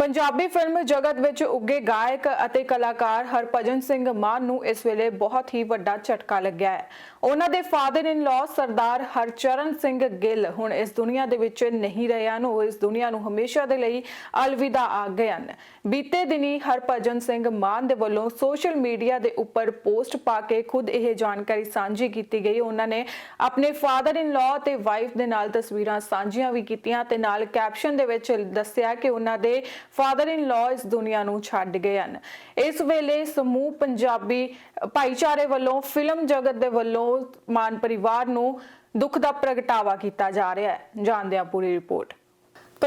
Punjabi film ਜਗਤ ਵਿੱਚ ਉੱਗੇ ਗਾਇਕ ਅਤੇ ਕਲਾਕਾਰ ਹਰਭਜਨ ਸਿੰਘ ਮਾਨ ਨੂੰ ਇਸ ਵੇਲੇ ਬਹੁਤ ਹੀ ਵੱਡਾ ਝਟਕਾ ਲੱਗਿਆ ਹੈ। ਉਹਨਾਂ ਦੇ father in law Sardar Harcharan Singh Gill ਹੁਣ ਇਸ ਦੁਨੀਆ ਦੇ ਵਿੱਚ ਨਹੀਂ ਰਹੇ ਹਨ। ਉਹ ਇਸ ਦੁਨੀਆ ਨੂੰ ਹਮੇਸ਼ਾ ਦੇ ਲਈ ਅਲਵਿਦਾ ਆ ਗਏ ਹਨ। ਬੀਤੇ ਦਿਨੀ ਹਰਭਜਨ ਸਿੰਘ ਮਾਨ ਦੇ ਵੱਲੋਂ ਸੋਸ਼ਲ ਮੀਡੀਆ ਦੇ ਉੱਪਰ ਪੋਸਟ ਪਾ ਕੇ ਖੁਦ ਇਹ ਜਾਣਕਾਰੀ ਸਾਂਝੀ ਕੀਤੀ ਗਈ। ਉਹਨਾਂ ਨੇ ਆਪਣੇ ਫਾਦਰ ਇਨ ਲਾਅ ਤੇ ਵਾਈਫ ਦੇ ਨਾਲ ਤਸਵੀਰਾਂ ਸਾਂਝੀਆਂ ਵੀ ਕੀਤੀਆਂ ਤੇ ਨਾਲ ਕੈਪਸ਼ਨ ਦੇ ਵਿੱਚ ਦੱਸਿਆ ਕਿ ਉਹਨਾਂ ਦੇ ਫਾਦਰ ਇਨ ਲਾਅ ਇਸ ਦੁਨੀਆ ਨੂੰ ਛੱਡ ਗਏ ਹਨ। ਇਸ ਵੇਲੇ ਸਮੂਹ ਪੰਜਾਬੀ ਭਾਈਚਾਰੇ ਵੱਲੋਂ, ਫਿਲਮ ਜਗਤ ਦੇ ਵੱਲੋਂ ਮਾਨ ਪਰਿਵਾਰ ਨੂੰ ਦੁੱਖ ਦਾ ਪ੍ਰਗਟਾਵਾ ਕੀਤਾ ਜਾ ਰਿਹਾ ਹੈ। ਜਾਣਦੇ ਹਾਂ ਪੂਰੀ ਰਿਪੋਰਟ।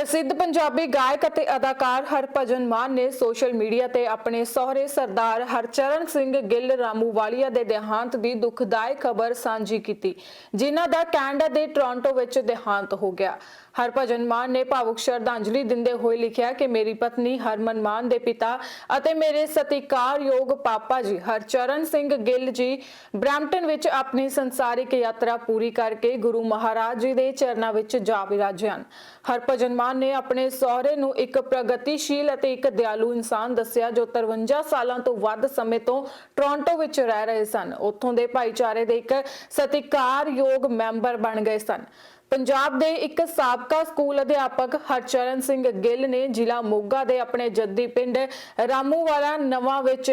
ਪ੍ਰਸਿੱਧ ਪੰਜਾਬੀ ਗਾਇਕ ਅਤੇ ਅਦਾਕਾਰ ਹਰਭਜਨ ਮਾਨ ਨੇ ਸੋਸ਼ਲ ਮੀਡੀਆ ਤੇ ਆਪਣੇ ਸਹੁਰੇ ਸਰਦਾਰ ਹਰਚਰਨ ਸਿੰਘ ਗਿੱਲ ਰਾਮੂਵਾਲੀਆ ਦੇ ਦੇਹਾਂਤ ਦੀ ਦੁਖਦਾਇਕ ਖਬਰ ਸਾਂਝੀ ਕੀਤੀ, ਜਿਨ੍ਹਾਂ ਦਾ ਕੈਨੇਡਾ ਦੇ ਟੋਰਾਂਟੋ ਵਿੱਚ ਦੇਹਾਂਤ ਹੋ ਗਿਆ। ਹਰਭਜਨ ਮਾਨ ਨੇ ਭਾਵੁਕ ਸ਼ਰਧਾਂਜਲੀ ਦਿੰਦੇ ਹੋਏ ਲਿਖਿਆ ਕਿ ਮੇਰੀ ਪਤਨੀ ਹਰਮਨ ਮਾਨ ਦੇ ਪਿਤਾ ਅਤੇ ਮੇਰੇ ਸਤਿਕਾਰਯੋਗ ਪਾਪਾ ਜੀ ਹਰਚਰਨ ਸਿੰਘ ਗਿੱਲ ਜੀ ਬ੍ਰੈਂਪਟਨ ਵਿੱਚ ਆਪਣੀ ਸੰਸਾਰਿਕ ਯਾਤਰਾ ਪੂਰੀ ਕਰਕੇ ਗੁਰੂ ਮਹਾਰਾਜ ਜੀ ਦੇ ਚਰਨਾਂ ਵਿੱਚ ਜਾ ਵਿਰਾਜੇ ਹਨ। ਹਰਭਜਨ ਮਾਨ ਨੇ ਆਪਣੇ ਸਹੁਰੇ ਨੂੰ ਇੱਕ ਪ੍ਰਗਤੀਸ਼ੀਲ ਅਤੇ ਇੱਕ ਦਿਆਲੂ ਇਨਸਾਨ ਦੱਸਿਆ ਜੋ 53 ਸਾਲਾਂ ਤੋਂ ਵੱਧ ਸਮੇਂ ਤੋਂ ਟੋਰਾਂਟੋ ਵਿੱਚ ਰਹਿ ਰਹੇ ਸਨ। ਉੱਥੋਂ ਦੇ ਭਾਈਚਾਰੇ ਦੇ ਇੱਕ ਸਤਿਕਾਰਯੋਗ ਮੈਂਬਰ ਬਣ ਗਏ ਸਨ। ਪੰਜਾਬ ਦੇ ਇੱਕ ਸਾਬਕਾ ਸਕੂਲ ਅਧਿਆਪਕ ਹਰਚਰਨ ਸਿੰਘ ਗਿੱਲ ਨੇ ਜ਼ਿਲ੍ਹਾ ਮੋਗਾ ਦੇ ਆਪਣੇ ਜੱਦੀ ਪਿੰਡ ਰਾਮੂਵਾਲਾ ਨਵਾਂ ਵਿੱਚ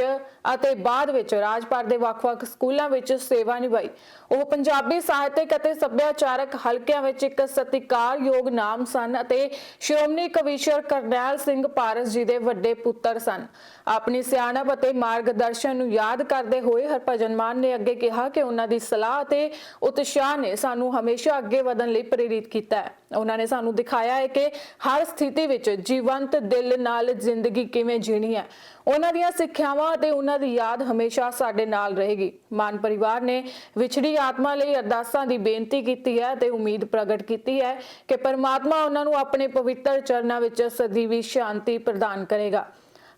ਅਤੇ ਬਾਅਦ ਵਿੱਚ ਰਾਜਪਾਲ ਦੇ ਵੱਖ-ਵੱਖ ਸਕੂਲਾਂ ਵਿੱਚ ਸੇਵਾ ਨਿਭਾਈ। ਉਹ ਪੰਜਾਬੀ ਸਾਹਿਤਕ ਅਤੇ ਸੱਭਿਆਚਾਰਕ ਹਲਕਿਆਂ ਵਿੱਚ ਇੱਕ ਸਤਿਕਾਰਯੋਗ ਨਾਮ ਸਨ ਅਤੇ ਸ਼੍ਰੋਮਣੀ ਕਵੀਸ਼ਰ ਕਰਨੈਲ ਸਿੰਘ ਪਾਰਸ ਜੀ ਦੇ ਵੱਡੇ ਪੁੱਤਰ ਸਨ। ਆਪਣੀ ਸਿਆਣਪ ਅਤੇ ਮਾਰਗਦਰਸ਼ਨ ਨੂੰ ਯਾਦ ਕਰਦੇ ਹੋਏ ਹਰਭਜਨ ਮਾਨ ਨੇ ਅੱਗੇ ਕਿਹਾ ਕਿ ਉਹਨਾਂ ਦੀ ਸਲਾਹ ਅਤੇ ਉਤਸ਼ਾਹ ਨੇ ਸਾਨੂੰ ਹਮੇਸ਼ਾ ਅੱਗੇ ਵਧਣ ਲਈ ਪ੍ਰੇਰਿਤ ਕੀਤਾ ਹੈ। ਉਹਨਾਂ ਨੇ ਸਾਨੂੰ ਦਿਖਾਇਆ ਹੈ ਕਿ ਹਰ ਸਥਿਤੀ ਵਿੱਚ ਜੀਵੰਤ ਦਿਲ ਨਾਲ ਜ਼ਿੰਦਗੀ ਕਿਵੇਂ ਜੀਣੀ ਹੈ। ਉਹਨਾਂ ਦੀਆਂ ਸਿੱਖਿਆਵਾਂ ਅਤੇ ਉਹਨਾਂ ਦੀ ਯਾਦ ਹਮੇਸ਼ਾ ਸਾਡੇ ਨਾਲ ਰਹੇਗੀ। ਮਾਨ ਪਰਿਵਾਰ ਨੇ ਵਿਛੜੀ ਆਤਮਾ ਲਈ ਅਰਦਾਸਾਂ ਦੀ ਬੇਨਤੀ ਕੀਤੀ ਹੈ ਤੇ ਉਮੀਦ ਪ੍ਰਗਟ ਕੀਤੀ ਹੈ ਕਿ ਪਰਮਾਤਮਾ ਉਹਨਾਂ ਨੂੰ ਆਪਣੇ ਪਵਿੱਤਰ ਚਰਨਾਂ ਵਿੱਚ ਸਦੀਵੀ ਸ਼ਾਂਤੀ ਪ੍ਰਦਾਨ ਕਰੇਗਾ।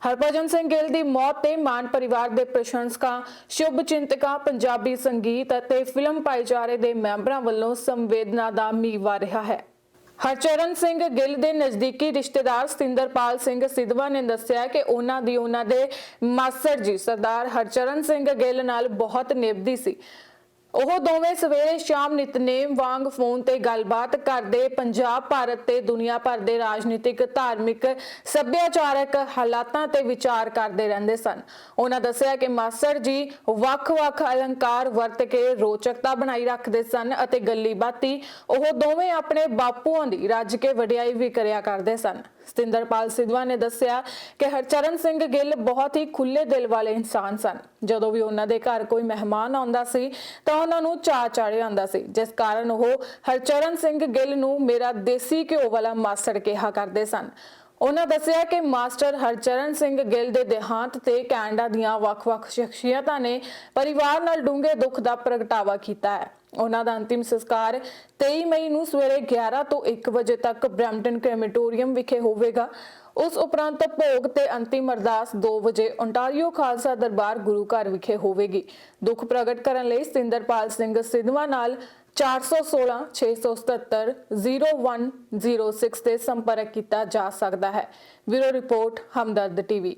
ਹਰਭਜਨ ਸਿੰਘ ਗਿੱਲ ਦੀ ਮੌਤ ਤੇ ਮਾਨ ਪਰਿਵਾਰ ਦੇ ਪ੍ਰਸ਼ੰਸਕਾਂ, ਸ਼ੁਭ ਚਿੰਤਕਾਂ, ਪੰਜਾਬੀ ਸੰਗੀਤ ਅਤੇ ਫਿਲਮ ਭਾਈਚਾਰੇ ਦੇ ਮੈਂਬਰਾਂ ਵੱਲੋਂ ਸੰਵੇਦਨਾ ਦਾ ਮੀਂਹ ਰਿਹਾ ਹੈ। ਹਰਚਰਨ ਸਿੰਘ ਗਿੱਲ ਦੇ ਨਜ਼ਦੀਕੀ ਰਿਸ਼ਤੇਦਾਰ ਸਤਿੰਦਰਪਾਲ ਸਿੰਘ ਸਿਧਵਾ ਨੇ ਦੱਸਿਆ ਕਿ ਉਹਨਾਂ ਦੀ ਉਹਨਾਂ ਦੇ ਮਾਸੜ ਜੀ ਸਰਦਾਰ ਹਰਚਰਨ ਸਿੰਘ ਗਿੱਲ ਨਾਲ ਬਹੁਤ ਨਿਭਦੀ ਸੀ। ਉਹ ਦੋਵੇਂ ਸਵੇਰੇ ਸ਼ਾਮ ਨਿਤਨੇਮ ਵਾਂਗ ਫੋਨ ਤੇ ਗੱਲਬਾਤ ਕਰਦੇ ਪੰਜਾਬ, ਭਾਰਤ ਤੇ ਦੁਨੀਆ ਭਰ ਦੇ ਰਾਜਨੀਤਿਕ, ਧਾਰਮਿਕ, ਸੱਭਿਆਚਾਰਕ ਹਾਲਾਤਾਂ ਤੇ ਵਿਚਾਰ ਕਰਦੇ ਰਹਿੰਦੇ ਸਨ। ਉਹਨਾਂ ਦੱਸਿਆ ਕਿ ਮਾਸਰ ਜੀ ਵੱਖ-ਵੱਖ ਅਲੰਕਾਰ ਵਰਤ ਕੇ ਰੋਚਕਤਾ ਬਣਾਈ ਰੱਖਦੇ ਸਨ ਅਤੇ ਗੱਲੀ ਬਾਤੀ ਉਹ ਦੋਵੇਂ ਆਪਣੇ ਬਾਪੂਆਂ ਦੀ ਰੱਜ ਕੇ ਵਡਿਆਈ ਵੀ ਕਰਿਆ ਕਰਦੇ ਸਨ। ਸਤਿੰਦਰਪਾਲ ਸਿਧਵਾ ਨੇ ਦੱਸਿਆ ਕਿ ਹਰਚਰਨ ਸਿੰਘ ਗਿੱਲ ਬਹੁਤ ਹੀ ਖੁੱਲੇ ਦਿਲ ਵਾਲੇ ਇਨਸਾਨ ਸਨ। ਜਦੋਂ ਵੀ ਉਹਨਾਂ ਦੇ ਘਰ ਕੋਈ ਮਹਿਮਾਨ ਆਉਂਦਾ ਸੀ, ਤਾਂ ਉਹਨਾਂ ਨੂੰ ਚਾਅ ਚਾੜਿਆ ਆਉਂਦਾ ਸੀ। ਜਿਸ ਕਾਰਨ ਉਹ ਹਰਚਰਨ ਸਿੰਘ ਗਿੱਲ ਨੂੰ ਮੇਰਾ ਦੇਸੀ ਘਿਓ ਵਾਲਾ ਮਾਸੜ ਕਿਹਾ ਕਰਦੇ ਸਨ। ਉਹਨਾਂ ਦੱਸਿਆ ਕਿ ਮਾਸਟਰ ਹਰਚਰਨ ਸਿੰਘ ਗਿੱਲ ਦੇ ਦੇਹਾਂਤ ਤੇ ਕੈਨੇਡਾ ਦੀਆਂ ਵੱਖ-ਵੱਖ ਸ਼ਖਸੀਅਤਾਂ ਨੇ ਪਰਿਵਾਰ ਨਾਲ ਡੂੰਘੇ ਦੁੱਖ ਦਾ ਪ੍ਰਗਟਾਵਾ ਕੀਤਾ ਹੈ। ਉਹਨਾਂ ਦਾ ਅੰਤਿਮ ਸੰਸਕਾਰ 23 ਮਈ ਨੂੰ ਸਵੇਰੇ 11 ਤੋਂ 1 ਵਜੇ ਤੱਕ ਬ੍ਰੈਂਪਟਨ ਕ੍ਰੈਮੇਟੋਰੀਅਮ ਵਿਖੇ ਹੋਵੇਗਾ। ਉਸ ਉਪਰੰਤ ਭੋਗ ਤੇ ਅੰਤਿਮ ਅਰਦਾਸ 2 ਵਜੇ ਓਨਟਾਰੀਓ ਖਾਲਸਾ ਦਰਬਾਰ ਗੁਰੂ ਘਰ ਵਿਖੇ ਹੋਵੇਗੀ। ਦੁੱਖ ਪ੍ਰਗਟ ਕਰਨ ਲਈ ਸਿੰਦਰਪਾਲ ਸਿੰਘ ਸਿਧਵਾ ਨਾਲ 416 677 0106 ਤੇ ਸੰਪਰਕ ਕੀਤਾ ਜਾ ਸਕਦਾ ਹੈ। Bureau report Hamdard TV.